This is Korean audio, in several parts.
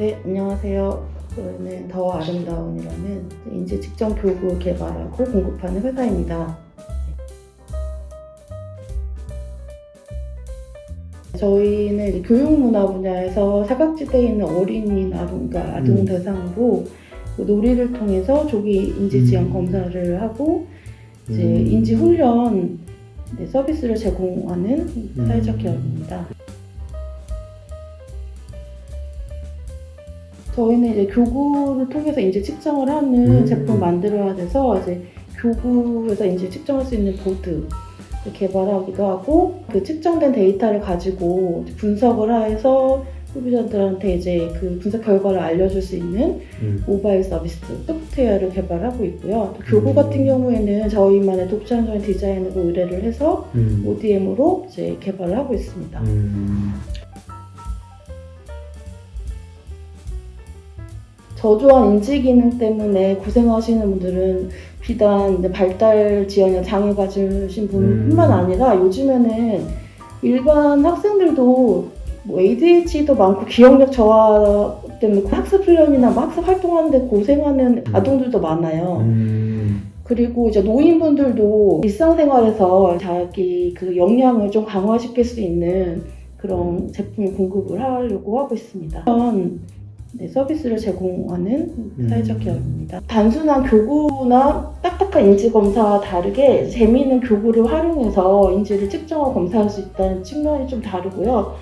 네, 안녕하세요. 저희는 더 아름다운이라는 인재 직전 교구 개발하고 공급하는 회사입니다. 저희는 이제 교육 문화 분야에서 사각지대에 있는 어린이나 뭔가 아동 음. 대상으로 그 놀이를 통해서 조기 인지 지원 음. 검사를 하고 이제 음. 인지 훈련 네, 서비스를 제공하는 음. 사회적 기업입니다. 저희는 이제 교구를 통해서 인지 측정을 하는 음. 제품 만들어야 돼서 이제 교구에서 인지 측정할 수 있는 보드 개발하기도 하고 그 측정된 데이터를 가지고 분석을 해서 소비자들한테 이제 그 분석 결과를 알려줄 수 있는 음. 모바일 서비스 소프트웨어를 개발하고 있고요. 또 교구 음. 같은 경우에는 저희만의 독창적인 디자인으로 의뢰를 해서 음. ODM으로 이제 개발을 하고 있습니다. 음. 저조한 인지 기능 때문에 고생하시는 분들은 비단 발달 지연에 장애 가지신 분뿐만 음. 아니라 요즘에는 일반 학생들도 뭐 ADHD도 많고 기억력 저하 때문에 학습 훈련이나 뭐 학습 활동하는데 고생하는 음. 아동들도 많아요. 음. 그리고 이제 노인분들도 일상생활에서 자기 그 역량을 좀 강화시킬 수 있는 그런 제품을 공급을 하려고 하고 있습니다. 네, 서비스를 제공하는 음. 사회적 기업입니다. 단순한 교구나 딱딱한 인지 검사와 다르게 재미있는 교구를 활용해서 인지를 측정하고 검사할 수 있다는 측면이 좀 다르고요.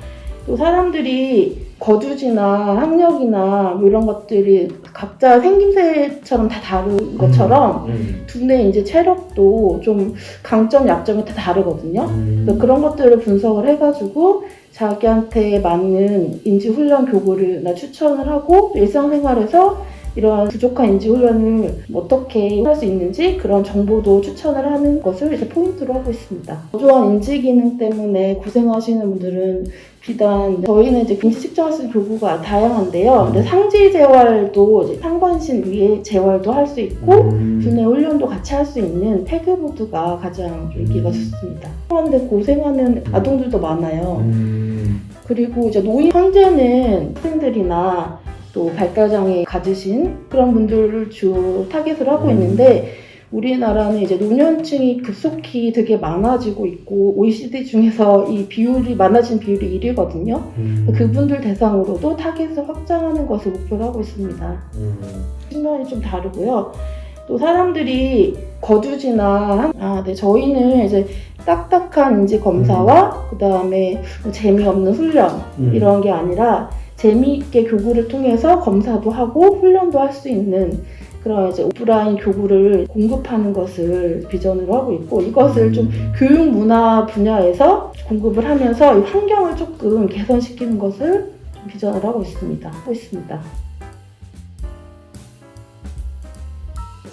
또 사람들이 거주지나 학력이나 뭐 이런 것들이 각자 생김새처럼 다 다른 것처럼 음. 두뇌 이제 체력도 좀 강점 약점이 다 다르거든요. 음. 그래서 그런 것들을 분석을 해가지고 자기한테 맞는 인지 훈련 교구를 나 추천을 하고 일상생활에서 이러한 부족한 인지 훈련을 어떻게 할 수 있는지 그런 정보도 추천을 하는 것을 이제 포인트로 하고 있습니다. 저조한 인지 기능 때문에 고생하시는 분들은 비단 저희는 이제 인지 측정할 수 있는 교구가 다양한데요. 근데 상지 재활도 이제 상반신 위에 재활도 할 수 있고 음. 두뇌 훈련도 같이 할 수 있는 태그보드가 가장 인기가 음. 좋습니다. 그런데 고생하는 아동들도 많아요. 음. 그리고 이제 노인 현재는 학생들이나 또 발달장애 가지신 그런 분들을 주 타겟을 하고 음. 있는데 우리나라는 이제 노년층이 급속히 되게 많아지고 있고 OECD 중에서 이 비율이 많아진 비율이 1위거든요. 음. 그분들 대상으로도 타겟을 확장하는 것을 목표로 하고 있습니다. 음. 측면이 좀 다르고요. 또 사람들이 거주지나 아, 네 저희는 이제 딱딱한 인지 검사와 그 다음에 재미없는 훈련 음. 이런 게 아니라 재미있게 교구를 통해서 검사도 하고 훈련도 할 수 있는 그런 이제 오프라인 교구를 공급하는 것을 비전으로 하고 있고 이것을 좀 음. 교육 문화 분야에서 공급을 하면서 이 환경을 조금 개선시키는 것을 좀 비전을 하고 있습니다. 하고 있습니다.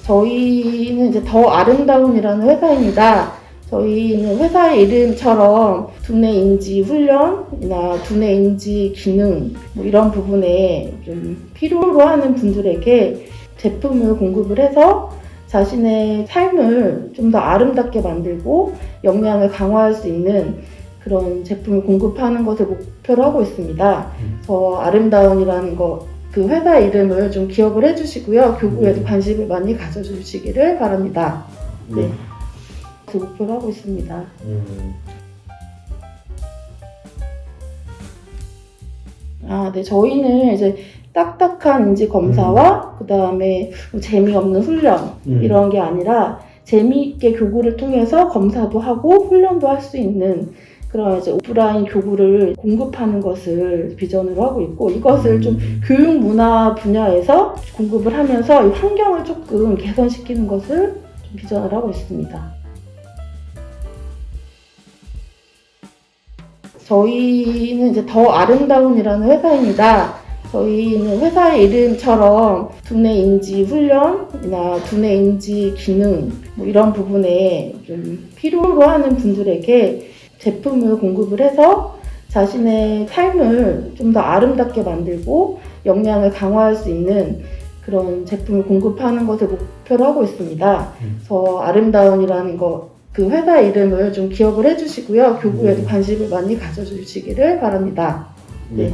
저희는 이제 더 아름다운이라는 회사입니다. 저희는 회사의 이름처럼 두뇌 인지 훈련이나 두뇌 인지 기능 뭐 이런 부분에 좀 필요로 하는 분들에게 제품을 공급을 해서 자신의 삶을 좀 더 아름답게 만들고 역량을 강화할 수 있는 그런 제품을 공급하는 것을 목표로 하고 있습니다. 음. 더 아름다운이라는 거, 그 회사 이름을 좀 기억을 해주시고요. 교구에도 음. 관심을 많이 가져주시기를 바랍니다. 네. 네. 그 목표로 하고 있습니다. 음. 아, 네. 저희는 이제 딱딱한 인지 검사와 그 다음에 재미없는 훈련 음. 이런 게 아니라 재미있게 교구를 통해서 검사도 하고 훈련도 할 수 있는 그런 이제 오프라인 교구를 공급하는 것을 비전으로 하고 있고 이것을 좀 음. 교육 문화 분야에서 공급을 하면서 이 환경을 조금 개선시키는 것을 좀 비전을 하고 있습니다. 저희는 이제 더 아름다운이라는 회사입니다. 저희는 회사의 이름처럼 두뇌 인지 훈련이나 두뇌 인지 기능 뭐 이런 부분에 좀 필요로 하는 분들에게 제품을 공급을 해서 자신의 삶을 좀 더 아름답게 만들고 역량을 강화할 수 있는 그런 제품을 공급하는 것을 목표로 하고 있습니다. 음. 더 아름다운이라는 거, 그 회사 이름을 좀 기억을 해주시고요. 교구에도 음. 관심을 많이 가져주시기를 바랍니다. 네. 네.